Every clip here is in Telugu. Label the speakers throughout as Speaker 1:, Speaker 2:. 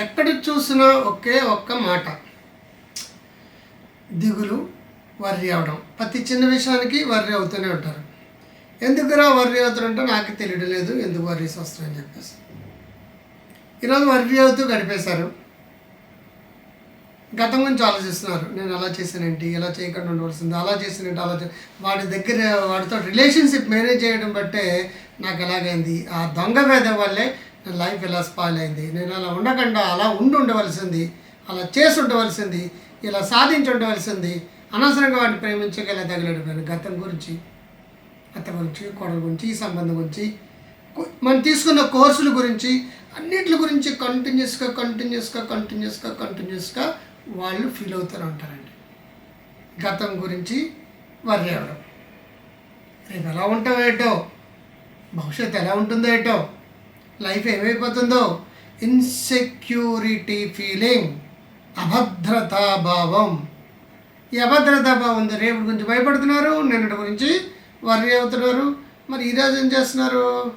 Speaker 1: ఎక్కడ చూసినా ఒకే ఒక్క మాట. దిగులు వర్రి అవడం. ప్రతి చిన్న విషయానికి వర్రి అవుతూనే ఉంటారు. ఎందుకురా వర్రి అవుతారంటే నాకు తెలియడం లేదు ఎందుకు వర్రీస్ వస్తాయని చెప్పేసి. ఈరోజు వర్రి అవుతూ గడిపేశారు. గతం గురించి ఆలోచిస్తున్నారు. నేను అలా చేశానేంటి ఇలా చేయకుండా ఉండవలసింది అలా చేసినట్టు అలా వాడి దగ్గర వాడితో రిలేషన్షిప్ మేనేజ్ చేయడం బట్టే నాకు ఎలాగైంది? ఆ దొంగ వేదం వల్లే నా లైఫ్ ఇలా స్పాయిల్ అయింది? నేను అలా ఉండకుండా అలా ఉండి ఉండవలసింది అలా చేసి ఉండవలసింది ఇలా సాధించి ఉండవలసింది అనవసరంగా వాడిని ప్రేమించగల తగిలడిపోయాను గతం గురించి అత్త గురించి కోడల గురించి ఈ సంబంధం గురించి మనం తీసుకున్న కోర్సుల గురించి అన్నిటి గురించి కంటిన్యూస్గా కంటిన్యూస్గా కంటిన్యూస్గా కంటిన్యూస్గా వాళ్ళు ఫీల్ అవుతూనే ఉంటారండి. గతం గురించి వర్రీ అవ్వడం. రేపు ఎలా ఉంటావు ఏటో? భవిష్యత్తు ఎలా ఉంటుందో ఏటో? లైఫ్ ఏమైపోతుందో? ఇన్సెక్యూరిటీ ఫీలింగ్ అభద్రతాభావం ఈ అభద్రతాభావం ఉంది రేపటి గురించి భయపడుతున్నారు నిన్నటి గురించి వర్రీ అవుతున్నారు. మరి ఈరోజు ఏం చేస్తున్నారు?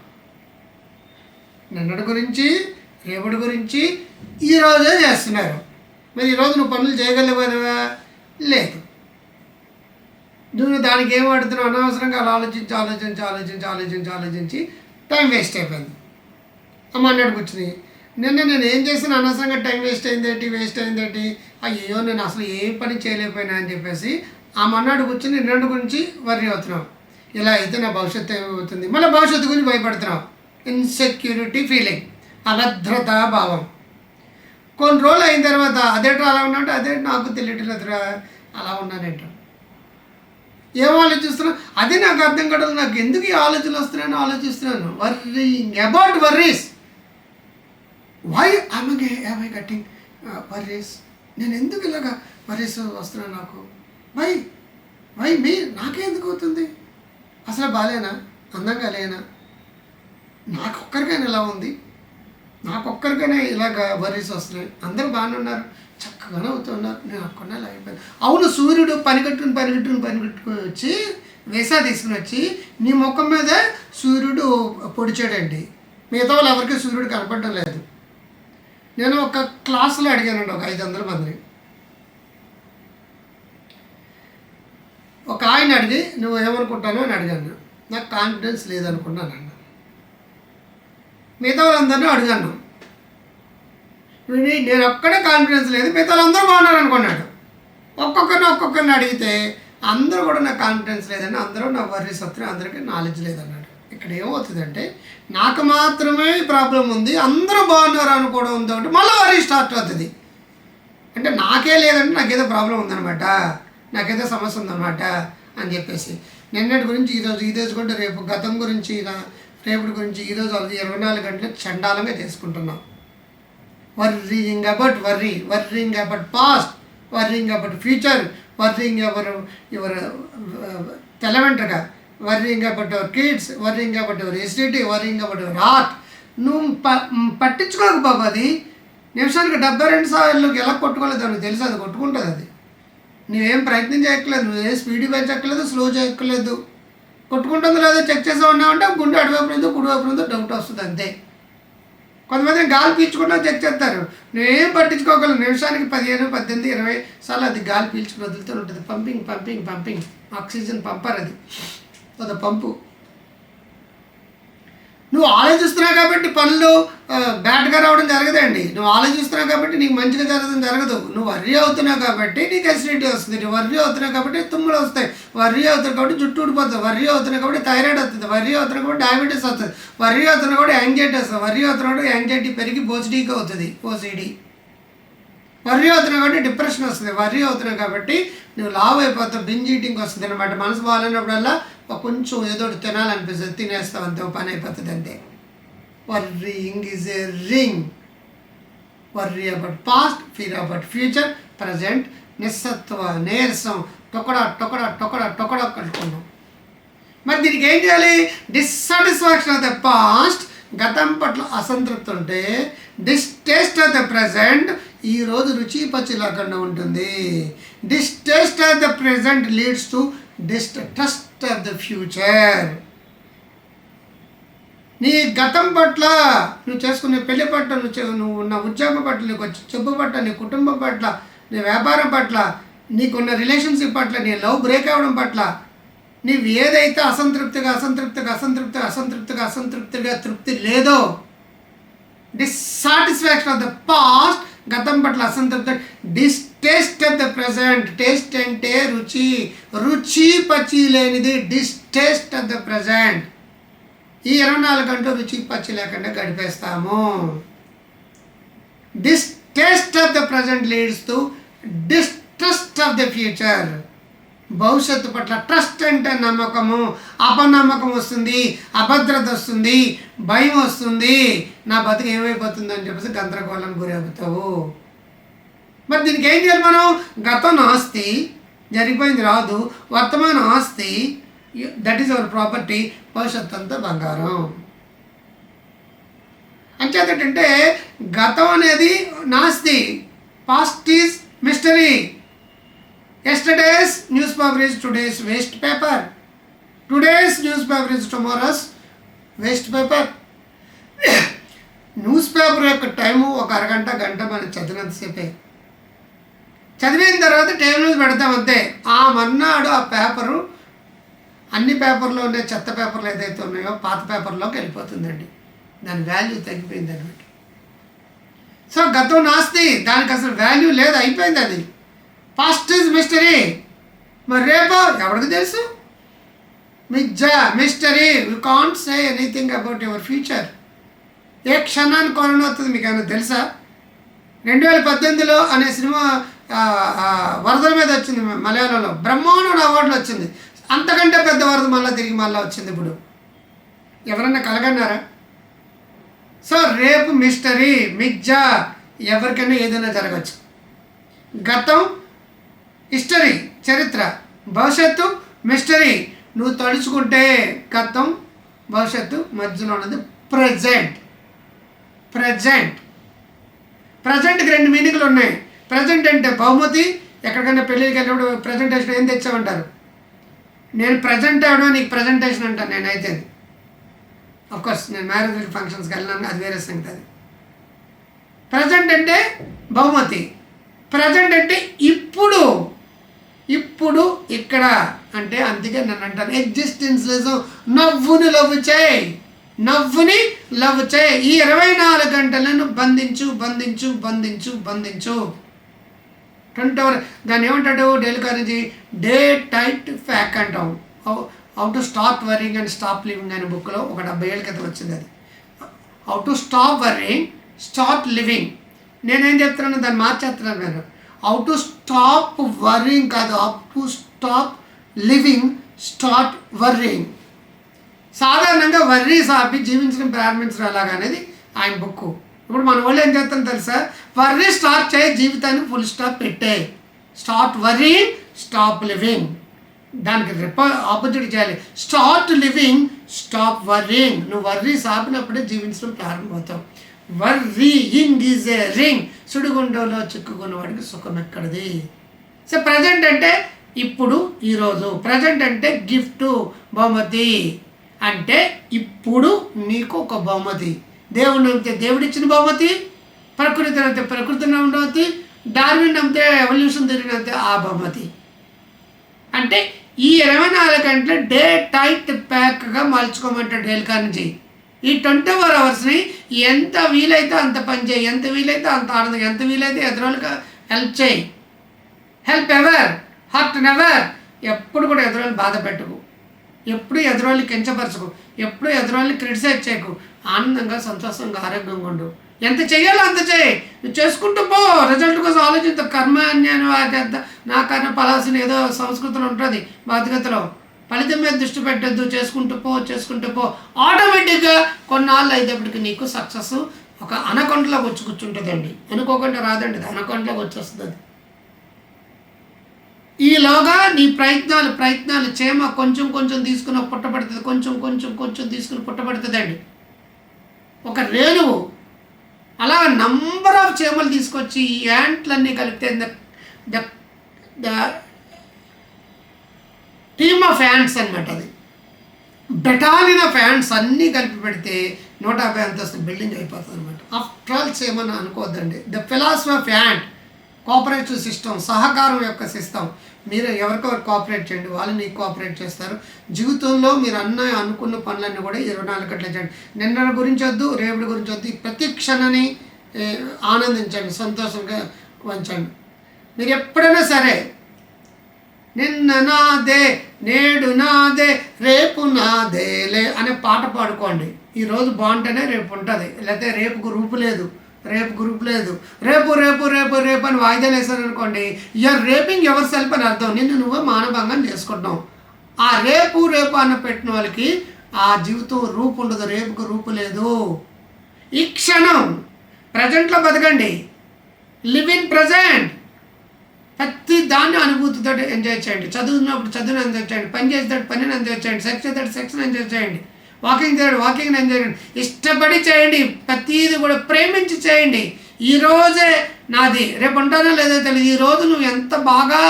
Speaker 1: నిన్నటి గురించి రేపటి గురించి ఈరోజే చేస్తున్నారు. మరి ఈరోజు నువ్వు పనులు చేయగలిగేవా లేదు. నువ్వు దానికి ఏం వాడుతున్నావు? అనవసరంగా అలా ఆలోచించి ఆలోచించి ఆలోచించి ఆలోచించి ఆలోచించి టైం వేస్ట్ అయిపోయింది. అమ్మ అన్నాడు కూర్చుని. నిన్న నేను ఏం చేసిన అనవసరంగా టైం వేస్ట్ అయిందేంటి వేస్ట్ అయిందేంటి? అయ్యో నేను అసలు ఏ పని చేయలేకపోయినా అని చెప్పేసి ఆ మన్నాడు కూర్చుని నిన్నటి గురించి వర్రీ అవుతున్నావు. ఇలా అయితే నా భవిష్యత్తు ఏమవుతుంది మళ్ళీ భవిష్యత్తు గురించి భయపడుతున్నావు. ఇన్సెక్యూరిటీ ఫీలింగ్ అభద్రతా భావం. కొన్ని రోజులు అయిన తర్వాత అదేంటో అలా ఉన్నాడు అదే నాకు తెలియట్లేదురా అలా ఉన్నానంటాడు ఏం ఆలోచిస్తున్నావు? అదే నాకు అర్థం కాదు నాకు ఎందుకు ఈ ఆలోచనలు వస్తున్నాయని ఆలోచిస్తున్నాను? వర్రీ అబౌట్ వర్రీస్ వై ఆమె ఐ కట్టింగ్? వర్రీస్ నేను ఎందుకు ఇలాగా వర్రీస్ వస్తున్నాను నాకు? వై వై మీ నాకే ఎందుకు అవుతుంది? అసలు బాలేనా? అందంగా లేనా? నాకొక్కరికైనా ఇలా ఉంది? నాకొక్కరికైనా ఇలాగ వర్రీస్ వస్తున్నాయి. అందరూ బాగానే ఉన్నారు చక్కగానే అవుతున్నారు. నేను ఒక్కనే ఇలా అవును సూర్యుడు పని పనికట్టుని పనికట్టుకుని పని వచ్చి వేసా తీసుకుని వచ్చి నీ ముఖం మీదే సూర్యుడు పొడిచాడండి. మిగతా వాళ్ళు ఎవరికి సూర్యుడు కనపడడం లేదు. నేను ఒక క్లాసులో అడిగానండి ఒక ఐదు వందల మందిని ఒక ఆయన అడిగి నువ్వు ఏమనుకుంటాను అని అడిగాను. నాకు కాన్ఫిడెన్స్ లేదనుకున్నాను అన్న. మిగతా వాళ్ళందరినీ అడిగాను. నేను ఒక్కడే కాన్ఫిడెన్స్ లేదు మిగతా వాళ్ళందరూ బాగున్నారు అనుకున్నాడు. ఒక్కొక్కరిని ఒక్కొక్కరిని అడిగితే అందరూ కూడా నాకు కాన్ఫిడెన్స్ లేదని అందరూ నా వర్రీస్ వస్తున్నాయి అందరికీ నాలెడ్జ్ లేదన్నాడు ఇక్కడ ఏమవుతుందంటే నాకు మాత్రమే ప్రాబ్లం ఉంది అందరూ బాగున్నారు అనుకోవడం ఉంది మళ్ళీ వరీ స్టార్ట్ అవుతుంది. అంటే నాకే లేదంటే నాకేదో ప్రాబ్లం ఉందనమాట నాకేదో సమస్య ఉందన్నమాట అని చెప్పేసి. నిన్నటి గురించి ఈరోజు ఈ రోజు కూడా రేపు గతం గురించి నా- రేపటి గురించి ఈరోజు ఇరవై నాలుగు గంటలు చండాలంగా చేసుకుంటున్నాం. Worrying about worry worrying about past worrying about future worrying ఎవరు your తెలవెంటగా worrying about your kids worrying about your acidity worrying about your heart నువ్వు ప పట్టించుకోకు బాబు అది. నిమిషానికి డెబ్బై రెండు సార్లు ఎలా కొట్టుకోలేదు అని తెలుసు అది కొట్టుకుంటుంది అది. నువ్వేం ప్రయత్నం చేయట్లేదు నువ్వేం స్పీడ్ పెంచక్కలేదు స్లో చేయక్కలేదు కొట్టుకుంటుందో లేదో చెక్ చేసా ఉన్నామంటే గుండె అటువైపు నుందో కుడివైపు ఉందో డౌట్ వస్తుంది అంతే. కొంతమంది గాలి పీల్చుకుంటా చెక్ చేస్తారు. నువ్వేం పట్టించుకోగలవు? నిమిషానికి పదిహేను పద్దెనిమిది ఇరవై సార్లు అది గాలి పీల్చుకుని వదులుతూ ఉంటుంది. Pumping pumping pumping. Oxygen pumper అది. అది పంపు. నువ్వు ఆలోచిస్తున్నావు కాబట్టి పనులు బ్యాడ్గా రావడం జరగదండి. నువ్వు ఆలోచిస్తున్నావు కాబట్టి నీకు మంచిగా జరగడం జరగదు. నువ్వు వర్రీ అవుతున్నావు కాబట్టి నీకు అసిడిటీ వస్తుంది. నువ్వు వర్రీ అవుతున్నావు కాబట్టి తుమ్ములు వస్తాయి. వర్రీ అవుతున్నావు కాబట్టి జుట్టు ఊడిపోతుంది. వర్రీ అవుతున్నావు కాబట్టి థైరాయిడ్ వస్తుంది. వర్రీ అవుతున్నావు కాబట్టి డయాబెటీస్ వస్తుంది. వర్రీ అవుతున్నావు కూడా యాంగ్జైటీ వస్తుంది. వర్రీ అవుతున్నావు కూడా యాంగ్జైటీ పెరిగి బోసిడీగా అవుతుంది. ఓసిడీ. వర్రీ అవుతున్నావు కాబట్టి డిప్రెషన్ వస్తుంది. వర్రీ అవుతున్నావు కాబట్టి నువ్వు లావ్ అయిపోతావు. బింజ్ ఈటింగ్ వస్తుంది అనమాట మనసు బాగాలేనప్పుడల్లా కొంచెం ఏదో తినాలనిపిస్తుంది తినేస్తాం అంతే పని అయిపోతుంది అంతే. Worrying is a ring worry about past fear about future present నిస్సత్వ నీరసం టొకడ టొకడ టొకడ టొకడ కట్టుకున్నాం మరి దీనికి ఏం చేయాలి? డిస్సాటిస్ఫాక్షన్ ఆఫ్ ద పాస్ట్ గతం పట్ల అసంతృప్తి ఉంటే డిస్టేస్ట్ ఆఫ్ ద ప్రజెంట్ ఈరోజు రుచి పచ్చి లేకుండా ఉంటుంది. Distaste of the present leads to distrust of the future. నీ గతం పట్ల నువ్వు చేసుకునే పెళ్ళి పట్ల నువ్వు నువ్వు ఉన్న ఉద్యోగం పట్ల నీకు వచ్చే చెప్పు పట్ల నీ కుటుంబం పట్ల నీ వ్యాపారం పట్ల నీకున్న రిలేషన్షిప్ పట్ల నీ లవ్ బ్రేక్ అవ్వడం పట్ల నీవు ఏదైతే అసంతృప్తిగా అసంతృప్తిగా అసంతృప్తిగా అసంతృప్తిగా అసంతృప్తిగా తృప్తి లేదో డిస్సాటిస్ఫాక్షన్ ఆఫ్ ద పాస్ట్ గతం పట్ల అసంతృప్తి taste of the present taste అంటే రుచి. రుచి పచి లేనిది డిస్టేస్ట్ ఆఫ్ ద ప్రజెంట్ ఈ ఇరవై నాలుగు గంటలు రుచి పచ్చి లేకుండా గడిపేస్తాము. Distaste of the present leads to distrust of the future భవిష్యత్తు పట్ల ట్రస్ట్ అంటే నమ్మకము. అపనమ్మకం వస్తుంది. అభద్రత వస్తుంది. భయం వస్తుంది. నా బతుకు ఏమైపోతుంది అని చెప్పేసి గందరగోళం గురవుతావు. మరి దీనికి ఏం చేయాలి మనం? గతం ఆస్తి జరిగిపోయింది రాదు వర్తమాన ఆస్తి దట్ ఈస్ అవర్ ప్రాపర్టీ భవిష్యత్తు అంతా బంగారం అంచేతంటే గతం అనేది నాస్తి. Past is mystery yesterday's news paper is today's waste paper today's news paper is tomorrow's waste paper news paper యొక్క టైము ఒక అరగంట గంట మనం చదివినంతసేపే చదివిన తర్వాత టేబుల్ న్యూస్ పెడతాం అంతే. ఆ మర్నాడు ఆ పేపరు అన్ని పేపర్లో ఉండే చెత్త పేపర్లు ఏదైతే ఉన్నాయో పాత పేపర్లోకి వెళ్ళిపోతుందండి. దాని వాల్యూ తగ్గిపోయింది అనమాట సో గతం నాస్తి దానికి అసలు వాల్యూ లేదు అయిపోయింది అది. పాస్ట్ ఈజ్ మిస్టరీ మరి రేపు ఎవరికి తెలుసు? మిజ్జా mystery you can't say anything about your future ఏ క్షణానికి కొనను వస్తుంది మీకు ఏమైనా తెలుసా? రెండు వేల పద్దెనిమిదిలో అనే సినిమా వరదల మీద వచ్చింది మలయాళంలో. బ్రహ్మాండం అవార్డులు వచ్చింది. అంతకంటే పెద్ద వరద మళ్ళీ తిరిగి మళ్ళీ వచ్చింది ఇప్పుడు. ఎవరన్నా కలగన్నారా? సో రేపు మిస్టరీ మిజ్జా ఎవరికైనా ఏదైనా జరగచ్చు. గతం హిస్టరీ చరిత్ర భవిష్యత్తు మిస్టరీ. నువ్వు తలుచుకుంటే గతం భవిష్యత్తు మధ్యలో ఉన్నది ప్రజెంట్. ప్రజెంట్. ప్రజెంట్కి రెండు మీనింగ్లు ఉన్నాయి. ప్రజెంట్ అంటే బహుమతి ఎక్కడికైనా పెళ్ళికి వెళ్ళినప్పుడు ప్రజెంటేషన్ ఏం తెచ్చామంటారు? నేను ప్రజెంట్ అవడం నీకు ప్రజెంటేషన్ అంటాను నేనైతే. కోర్స్ నేను మ్యారేజ్ ఫంక్షన్స్కి వెళ్ళినాను అది వేరే సంగతి అది. ప్రజెంట్ అంటే బహుమతి. ప్రజెంట్ అంటే ఇప్పుడు. ఇప్పుడు ఇక్కడ అంటే అందుకే నన్ను అంటాను ఎగ్జిస్టెన్స్ లేదు నవ్వుని లవ్ చేయి. నవ్వుని లవ్ చేయి. ఈ ఇరవై నాలుగు గంటలను బంధించు బంధించు బంధించు బంధించు. ట్వంటీ అవర్ దాన్ని ఏమంటాడు డైలీ డే టైట్ ఫ్యాక్ అంటావు. How to stop worrying and stop living అనే బుక్లో ఒక డెబ్బై ఏళ్ళ క్రితం వచ్చింది అది. How to stop worrying stop living. నేనేం చెప్తున్నాను దాన్ని మార్చేస్తున్నాను నేను. హౌ టు స్టాప్ వర్రింగ్ కాదు how to stop living start worrying. సాధారణంగా వర్రీ సాపి జీవించడం ప్రారంభించడం ఎలాగనేది ఆయన బుక్కు. ఇప్పుడు మన వాళ్ళు ఏం చేస్తాం తెలుసా? వర్రీ స్టార్ట్ చేయి జీవితాన్ని ఫుల్ స్టాప్ పెట్టే. స్టార్ట్ వర్రీ స్టాప్ లివింగ్ దానికి రిప ఆపోజిట్ చేయాలి. స్టార్ట్ లివింగ్ స్టాప్ వర్రింగ్ నువ్వు వర్రీ సాపినప్పుడే జీవించడం ప్రారంభమవుతావు. వర్రీయింగ్ ఈజ్ ఏ రింగ్ సుడిగుండంలో చిక్కుకున్న వాడికి సుఖం ఎక్కడిది? సో ప్రజెంట్ అంటే ఇప్పుడు ఈరోజు ప్రజెంట్ అంటే గిఫ్ట్ బహుమతి. అంటే ఇప్పుడు నీకు ఒక బహుమతి. దేవుడు నమ్మితే దేవుడిచ్చిన బహుమతి ప్రకృతి నమ్మితే ప్రకృతి బహుమతి డార్విన్ నమ్మితే ఎవల్యూషన్ తిరిగినంతే ఆ బహుమతి. అంటే ఈ ఇరవై నాలుగు గంటలు డే టైట్ ప్యాక్గా మలుచుకోమంటాడు డేల్కా నుంచి ఈ ట్వంటీ ఫోర్ అవర్స్ని ఎంత వీలైతే అంత పని చేయి ఎంత వీలైతే అంత ఆనందం ఎంత వీలైతే ఎదురోళ్ళకి హెల్ప్ చేయి. Help ever? హర్ట్ నెవర్ ఎప్పుడు కూడా ఎదురోళ్ళు బాధ పెట్టుకు. ఎప్పుడు ఎదురోళ్ళని కించపరచకు ఎప్పుడు ఎదురోళ్ళని క్రిటిసైజ్ చేయకు. ఆనందంగా సంతోషంగా ఆరోగ్యంగా ఉండు. ఎంత చేయాలో అంత చేయి నువ్వు చేసుకుంటూ పో. రిజల్ట్ కోసం ఆలోచించ. కర్మ అన్యాయం చేద్ద నా కర్మ పలాసిన ఏదో సంస్కృతిలో ఉంటుంది బాధ్యతలో. ఫలితం మీద దృష్టి పెట్టద్దు. చేసుకుంటూ పో చేసుకుంటూ పో. ఆటోమేటిక్గా కొన్నాళ్ళు అయ్యేటప్పటికి నీకు సక్సెస్ ఒక అనకొండలోకి వచ్చి కూర్చుంటుందండి. అనుకోకుండా రాదండి. అనకొండలోకి వచ్చేస్తుంది. ఈలోగా నీ ప్రయత్నాలు ప్రయత్నాలు చేమ కొంచెం కొంచెం తీసుకుని పుట్టబడుతుంది కొంచెం కొంచెం కొంచెం తీసుకుని పుట్టబడుతుందండి ఒక రేణువు అలా నంబర్ ఆఫ్ చేమలు తీసుకొచ్చి ఈ యాంట్లన్నీ కలిపితే the the team of ants అనమాట అది. బెటాలిన ఫ్యాన్స్ అన్నీ కలిపి పెడితే నూట యాభై అంతస్తు బిల్డింగ్ అయిపోతుంది అనమాట ఆఫ్టర్ ఆల్స్ ఏమన్నా అనుకోవద్దండి. The philosophy of ant cooperative system సహకారం యొక్క సిస్టమ్. మీరు ఎవరికెవరు కోఆపరేట్ చేయండి వాళ్ళు నీకు కోఆపరేట్ చేస్తారు. జీవితంలో మీరు అన్న అనుకున్న పనులన్నీ కూడా ఇరవై నాలుగు గంటలు చేయండి. నిన్న గురించి వద్దు రేపటి గురించి వద్దు. ప్రతి క్షణాన్ని ఆనందించండి సంతోషంగా ఉంచండి మీరు ఎప్పుడైనా సరే నిన్న నాదే నేడు నాదే రేపు నాదేలే అనే పాట పాడుకోండి. ఈరోజు బాగుంటేనే రేపు ఉంటుంది. లేకపోతే రేపు రూపు లేదు. రేపు గ్రూప్ లేదు. రేపు రేపు రేపు రేపు అని వాయిదాలు వేసారనుకోండి యూఆర్ రేపింగ్ ఎవరి సెల్ఫ్ అని అర్థం. నిన్ను నువ్వే మానభంగం చేసుకుంటున్నావు. ఆ రేపు రేపు అన్న పెట్టిన వాళ్ళకి ఆ జీవితం రూపు ఉండదు. రేపుకు రూపు లేదు. ఈ క్షణం ప్రజెంట్లో బతకండి. Live in present. ప్రతి దాన్ని అనుభూతితో ఎంజాయ్ చేయండి. చదువుతున్నప్పుడు చదువుని ఎంజాయ్ చేయండి. పని చేసేటప్పుడు పనిని ఎంజాయ్ చేయండి. సెక్స్ చేసేటప్పుడు సెక్స్ని ఎంజాయ్ చేయండి. వాకింగ్ చేయండి వాకింగ్ నేను చేయండి. ఇష్టపడి చేయండి ప్రతీది కూడా ప్రేమించి చేయండి. ఈ రోజే నాది రేపు ఉంటానో లేదో తెలియదు. ఈ రోజు నువ్వు ఎంత బాగా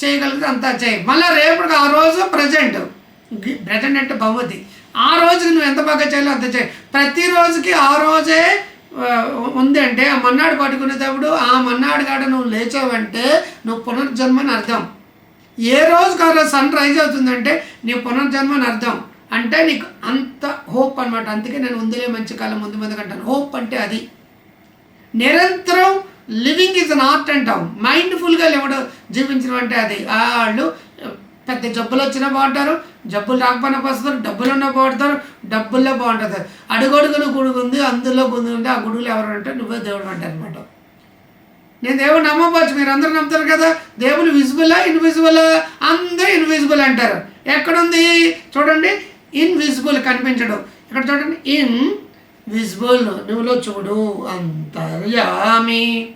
Speaker 1: చేయగలిగితే అంతా చేయి. మళ్ళీ రేపటికి ఆ రోజు ప్రజెంట్ ప్రజెంట్ అంటే భవతి ఆ రోజుకి నువ్వు ఎంత బాగా చేయాలో అంత చేయి. ప్రతి రోజుకి ఆ రోజే ఉంది అంటే ఆ మన్నాడు పట్టుకునేటప్పుడు ఆ మన్నాడు కాడ నువ్వు లేచావంటే నువ్వు పునర్జన్మని అర్థం. ఏ రోజుకి ఆ రోజు సన్ రైజ్ అవుతుందంటే నీ పునర్జన్మని అర్థం. అంటే నీకు అంత హోప్ అనమాట అందుకే నేను ముందులే మంచి కాలం ముందు ముందు కంటాను. హోప్ అంటే అది. నిరంతరం లివింగ్ ఇస్ అన్ ఆర్ట్ అంటాం మైండ్ఫుల్గా లేవడం జీవించడం అంటే అది. వాళ్ళు పెద్ద జబ్బులు వచ్చినా బాగుంటారు జబ్బులు రాకపోయినా వస్తారు డబ్బులు ఉన్నా బాగుంటారు డబ్బుల్లో బాగుంటుంది. అడుగడుగులు గుడుగు ఉంది అందులో గుడి ఉంది. ఆ గుడుగులు ఎవరు అంటే నువ్వే దేవుడు అంటారు అనమాట నేను దేవుడు నమ్మవచ్చు మీరు అందరూ నమ్ముతారు కదా దేవుడు విజిబులా ఇన్విజిబులా అందరూ ఇన్విజిబుల్ అంటారు. ఎక్కడుంది? చూడండి ఇన్విజిబుల్ కనిపించడం. ఇక్కడ చూడండి? ఇన్ విజిబుల్ నువ్వులో చూడు. అంతర్యామి.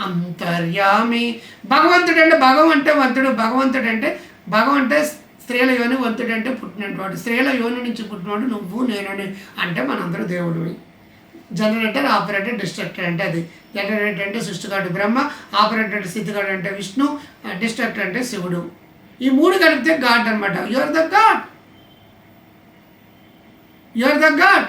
Speaker 1: అంతర్యామి. భగవంతుడు అంటే భగవం అంటే వంతుడు భగవంతుడు అంటే భగవం అంటే స్త్రీల యోని వంతుడు అంటే పుట్టినటువంటి స్త్రీల యోని నుంచి పుట్టినవాడు నువ్వు నేనని అంటే మనందరూ దేవుడివి జనరేటర్ ఆపరేటర్ డిస్ట్రక్టర్ అంటే అది. జనరేటర్ అంటే సృష్టిగాడు బ్రహ్మ ఆపరేటర్ అంటే అంటే విష్ణు డిస్ట్రక్టర్ అంటే శివుడు. ఈ మూడు కలిపితే గాడ్ అనమాట you're the god. You're the god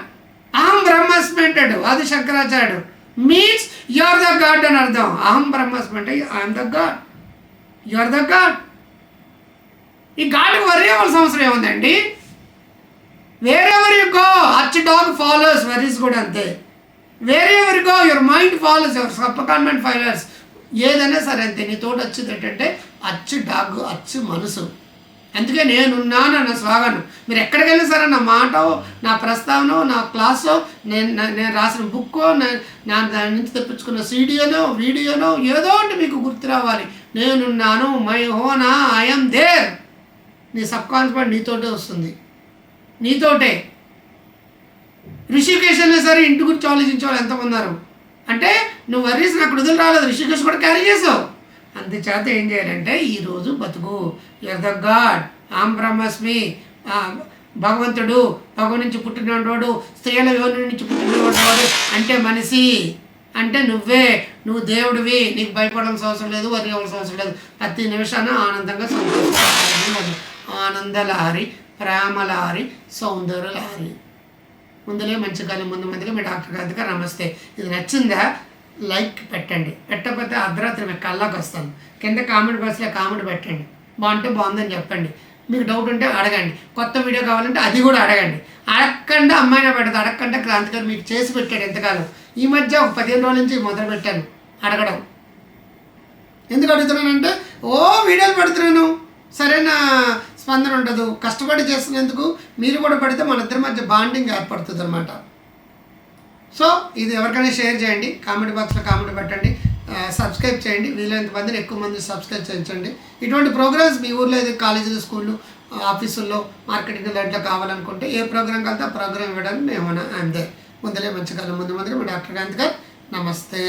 Speaker 1: అహం బ్రహ్మాస్మి అంటాడు అది శంకరాచార్యుడు. మీన్స్ యువర్ ద గాడ్ అని అర్థం. అహం బ్రహ్మాస్మి అంటే I'm the god your the god ఈ గాడ్కి వరి అవ్వాల్సిన అవసరం ఏముందండి? వేరెవర్ యు గో అచ్ డాగ్ ఫాలోస్ వరీస్ కూడా అంతే. Wherever go your mind follows your subconscious ఫైలర్స్ ఏదైనా సరే అంతే. నీ తోట వచ్చింది ఏంటంటే అచ్చు డాగ్ అచ్చు మనసు. అందుకే నేనున్నాను అన్న స్వాగతం. మీరు ఎక్కడికి వెళ్ళినా సరే నా మాట నా ప్రస్తావన నా క్లాసో నేను నేను రాసిన బుక్కో నా- దాని నుంచి తెప్పించుకున్న సీడియోనో వీడియోనో ఏదో ఒకటి మీకు గుర్తు రావాలి. నేనున్నాను మై హోనా ఐఎమ్ దేర్. నీ సబ్ కాన్ఫిడెంట్ నీతోటే వస్తుంది. నీతోటే. ఋషికేశ్లో సరే ఇంటి గురించి ఆలోచించే వాళ్ళు ఎంతమంది ఉన్నారు? అంటే నువ్వు వర్రీస్ నాకు వదిలి రాలేదు ఋషికేశ్ కూడా క్యారీ చేసావు. అందుచేత ఏం చేయాలంటే ఈరోజు బతుకు. యువర్ ద గాడ్ ఆమ్ బ్రహ్మస్మి భగవంతుడు భగవన్ నుంచి పుట్టినవాడు స్త్రీల యోని నుంచి పుట్టినవాడు అంటే మనిషి. అంటే నువ్వే. నువ్వు దేవుడివి. నీకు భయపడాల్సిన అవసరం లేదు వరి అవ్వాల్సిన అవసరం లేదు. ప్రతి నిమిషాన ఆనందంగా సంతోషించాలి ఆనందలహరి సౌందర్య సౌందర్యలహరి ముందులే మంచి కాలం ముందు ముందుగా మీ డాక్టర్ గారికి నమస్తే. ఇది నచ్చిందా? లైక్ పెట్టండి. పెట్టకపోతే అర్ధరాత్రి మీకు కళ్ళకి వస్తాను కింద కామెంట్ బాక్స్లో కామెంట్ పెట్టండి. బాగుంటే బాగుందని చెప్పండి. మీకు డౌట్ ఉంటే అడగండి. కొత్త వీడియో కావాలంటే అది కూడా అడగండి. అడగకుండా అమ్మాయినా పెడదు అడగకుండా క్రాంతి గారు మీకు చేసి పెట్టాడు ఎంతకాలం? ఈ మధ్య ఒక పదిహేను రోజుల నుంచి మొదలు పెట్టాను. అడగడం. ఎందుకు అడుగుతున్నానంటే ఓ వీడియోలు పెడుతున్నాను. సరైన? స్పందన ఉండదు. కష్టపడి చేస్తున్నందుకు మీరు కూడా పడితే మన ఇద్దరి మధ్య బాండింగ్ ఏర్పడుతుంది అనమాట సో ఇది ఎవరికైనా షేర్ చేయండి కామెంట్ బాక్స్లో కామెంట్ పెట్టండి సబ్స్క్రైబ్ చేయండి వీలైనంత మందిని ఎక్కువ మంది సబ్స్క్రైబ్ చేయించండి. ఇటువంటి ప్రోగ్రామ్స్ మీ ఊర్లో ఏదో కాలేజీలు స్కూళ్ళు ఆఫీసుల్లో మార్కెటింగ్ దాంట్లో కావాలనుకుంటే ఏ ప్రోగ్రామ్ కలితే ఆ ప్రోగ్రామ్ ఇవ్వడానికి మేము అంతే ముందలే మంచి కాలం ముందు ముందుగా మీ డాక్టర్ గాంధీ గారు నమస్తే.